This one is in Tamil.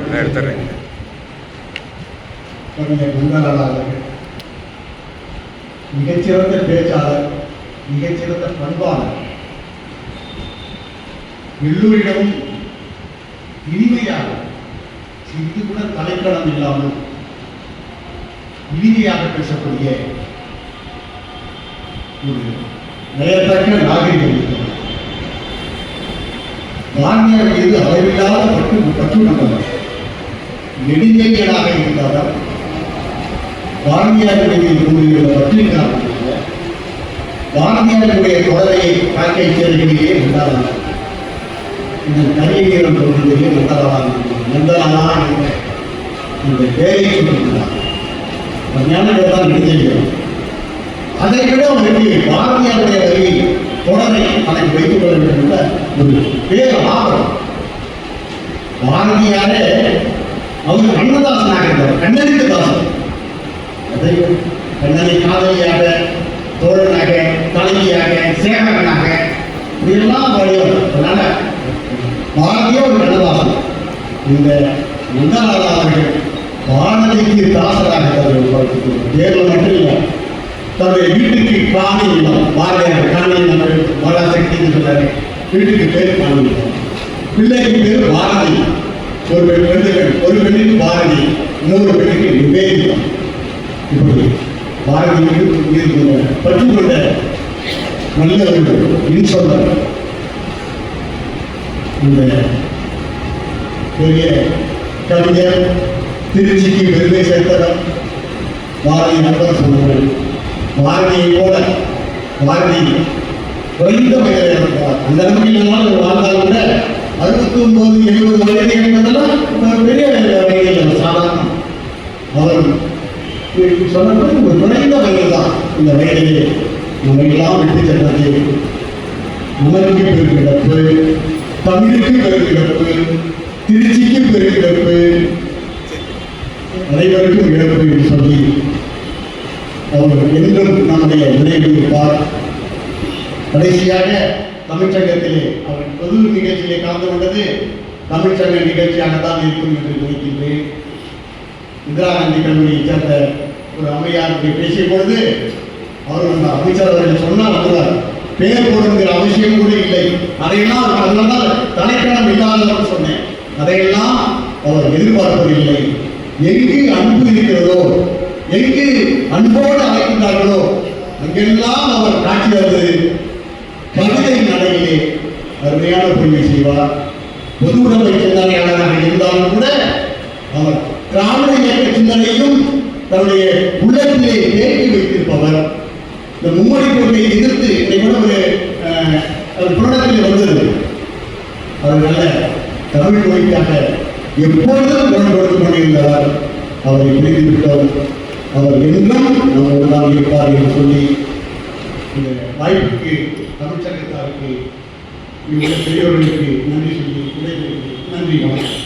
நான் எடுத்துறேன் மிகச்சிறந்த பேச்சாளர் மிகச்சிறந்த பண்பாளர் எல்லோரிடமும் இனிமையாக சிறிது கூட தலைக்கணம் இல்லாமல் இனிமையாக பேசக்கூடிய ஒரு நயத்தக்க நாகரிகம் இருக்கிறது. பாண்டியர் மீது அளவில்லாத பற்று பற்று பற்றுள்ளவர் நெடுஞ்செடிகளாக இருந்தாலும் பாரதியாருடைய கூறியுள்ள பற்றின் காரணமாக பாரதியாருடைய தொடரை காக்கை சேர்க்கையிலே உண்டானார் இந்த கரியீரம் சொல்வதிலே உண்டானார் நந்தனானா இந்த பேரை சொல்லியிருந்தார் ஞானங்கள் தான் அதை விட அவருக்கு பாரதியாருடைய வரி தொடரை தனக்கு வைத்துக் கொள்ள வேண்டும் என்ற ஒரு பேர் ஆபரம் பாரதியாரே அவர் கண்ணதாசனாக இருந்தார் கண்ணனுக்கு தாசன். அதை கண்ணனை காதலியாக தோழனாக தலைவியாக சேவகனாக இதெல்லாம் பாடியவர் அதனால பாரதிய ஒரு கண்ணதாசன். இந்த மந்தநாதா அவர்கள் பாரதிக்கு தாசராக தன்னுடைய தேர்தல் மட்டும் இல்லை தன்னுடைய வீட்டுக்கு காணி இல்லை. பாரதியார் காணி இல்லம் மகாசக்தின்னு சொன்னாரு. வீட்டுக்கு பேர் காணி இல்லம் பிள்ளைக்கு பேர் பாரதி. ஒரு பெண் பெண்ணுகள் ஒரு பெண்ணுக்கு பாரதி இன்னொரு பெண்ணுக்கு நிவேதிதம் இப்படி பாரதி மீது நல்ல ஒரு இன்சொல்ல இந்த பெரிய கவிஞர் திருச்சிக்கு பெருமை சேர்த்தவர் பாரதி நண்பர் சொன்னார்கள் பாரதியை போல பாரதி குறைந்த மனிதர் இருந்தார் அந்த அளவுக்கு வாழ்ந்தால் கூட அறுபத்தி ஒன்பது எழுபது வயது என்பதெல்லாம் ஒரு பெரிய வகையில் இல்லை, சாதாரணம் அவர் சொன்னபடி ஒரு குறைந்த வயது தான் இந்த வயதிலே. நம்ம விட்டு சென்றது. உமருக்கு பெருமிழப்பு தமிழுக்கு பெருமிழப்பு திருச்சிக்கு பெருமிழப்பு அனைவருக்கும் இழப்பு என்று சொல்லி அவர் என்றும் நம்முடைய நினைவு இருப்பார். கடைசியாக தமிழ்ச்சங்கத்திலே அவர் பொது நிகழ்ச்சியிலே கலந்து கொண்டது தமிழ்ச்சங்க நிகழ்ச்சியாக தான் இருக்கும் என்று நினைக்கின்றேன். இந்திரா காந்தி கல்லூரியை சேர்ந்த ஒரு அமையார் பேசிய பொழுது அவர் அந்த அமைச்சர் அவர்கள் சொன்னால் வந்துவார் பெயர் போடுங்கிற அவசியம் கூட இல்லை. அதையெல்லாம் அவர் அதனால தலைக்கணம் இல்லாதவர் சொன்னேன். அதையெல்லாம் அவர் எதிர்பார்ப்பதில்லை எங்கு அன்பு இருக்கிறதோ எங்கு அன்போடு அழைக்கின்றார்களோ அங்கெல்லாம் அவர் காட்சி வருவது கவிதை நடையிலே அருமையான பொய்மை செய்வார். பொது உடம்பை சிந்தனையாளராக இருந்தாலும் கூட அவர் திராவிட இயக்க சிந்தனையும் தன்னுடைய உள்ளத்திலே தேக்கி வைத்திருப்பவர். இந்த மும்மொழி கொள்கையை எதிர்த்து இதை கூட ஒரு அஹ், ஒரு வந்தது. அதனால தமிழ் மொழிக்காக எப்பொழுதும் குரல் கொடுத்து கொண்டிருந்தவர் அவரை பிரிந்து விட்டோம் அவர் என்றும் நம்மோடு தான் இருப்பார் என்று சொல்லி இந்த வாய்ப்புக்கு தமிழ்ச்சங்கத்தாருக்கு பெரியவர்களுக்கு நன்றி சொல்லி விடைபெறுகிறேன். நன்றி வணக்கம்